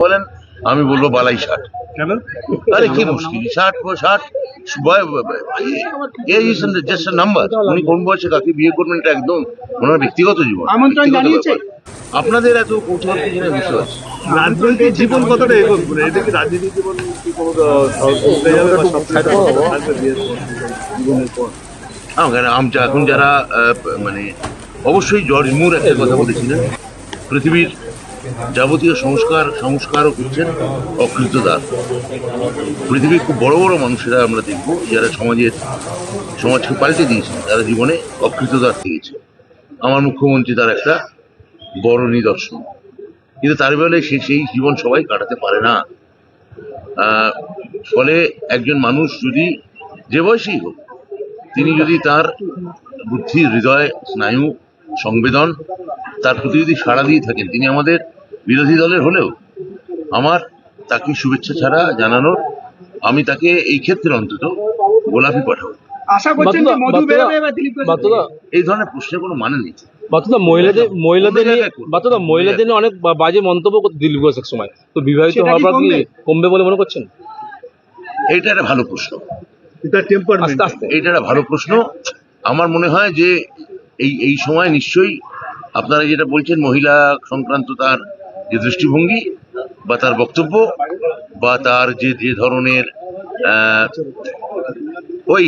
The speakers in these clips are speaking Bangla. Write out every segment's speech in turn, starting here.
বলেন আমি বলব বালাই ষাট। কেন? আরে কি মুশকিল ষাট ষাট জাস্ট নাম্বার উনি কোন বয়সে কাকে বিয়ে করবেন এটা একদম ওনার ব্যক্তিগত জীবন। আমন্ত্রণ ব্যক্তিগত জানিয়েছে? ব্যাপার। আপনাদের এত কৌতূহল কি রাজনৈতিক জীবন কতটা এগোন এটা কি রাজনৈতিক কি কোনো জীবনের পর? আমাকে এখন যারা আহ, মানে অবশ্যই জর্জ মুর একটা কথা বলেছিলেন। পৃথিবীর যাবতীয় সংস্কার, সংস্কারও করছেন অকৃতদার। পৃথিবীর খুব বড় বড় মানুষেরা আমরা দেখব, যারা সমাজের, সমাজকে পাল্টে দিয়েছেন, তারা জীবনে অকৃতদার থেকেছে আমার মুখ্যমন্ত্রী তার একটা বড় নিদর্শন। কিন্তু তার বেলে সে সেই জীবন সবাই কাটাতে পারে না। ফলে একজন মানুষ যদি যে বয়সেই হোক, তিনি যদি তার বুদ্ধি হৃদয়, স্নায়ু, সংবেদন, তার প্রতি যদি সাড়া দিয়ে থাকেন, তিনি আমাদের বিরোধী দলের হলেও আমার তাকে শুভেচ্ছা ছাড়া জানানোর আমি তাকে এই ক্ষেত্রে অন্তত গোলাপি পাঠাবো। আশা করছেন যে মধু বেরোবে এবার দিলীপ ঘোষ বাতুদা এই ধরনের প্রশ্নের কোনো মানে নেই। বাতুদা মহিলাদের মহিলাদের নিয়ে বাতুদা মহিলাদের নিয়ে অনেক বাজে মন্তব্য করতে দিলীপ ঘোষ এক সময় তো বিবাহিত হওয়ার পর কি কমবে? বলে মনে করছেন? এইটা একটা ভালো প্রশ্ন। এটা আস্তে আস্তে। এইটা একটা ভালো প্রশ্ন। আমার মনে হয় যে এই এই সময় নিশ্চয়ই আপনারা যেটা বলছেন মহিলা সংক্রান্ত তার যে দৃষ্টিভঙ্গি বা তার বক্তব্য বা তার যে যে ধরনের ওই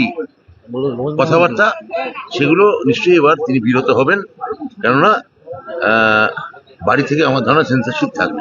কথাবার্তা, সেগুলো নিশ্চয়ই এবার তিনি বিরত হবেন। কেননা বাড়ি থেকে আমার ধারণা সেন্সারশিপ থাকবে।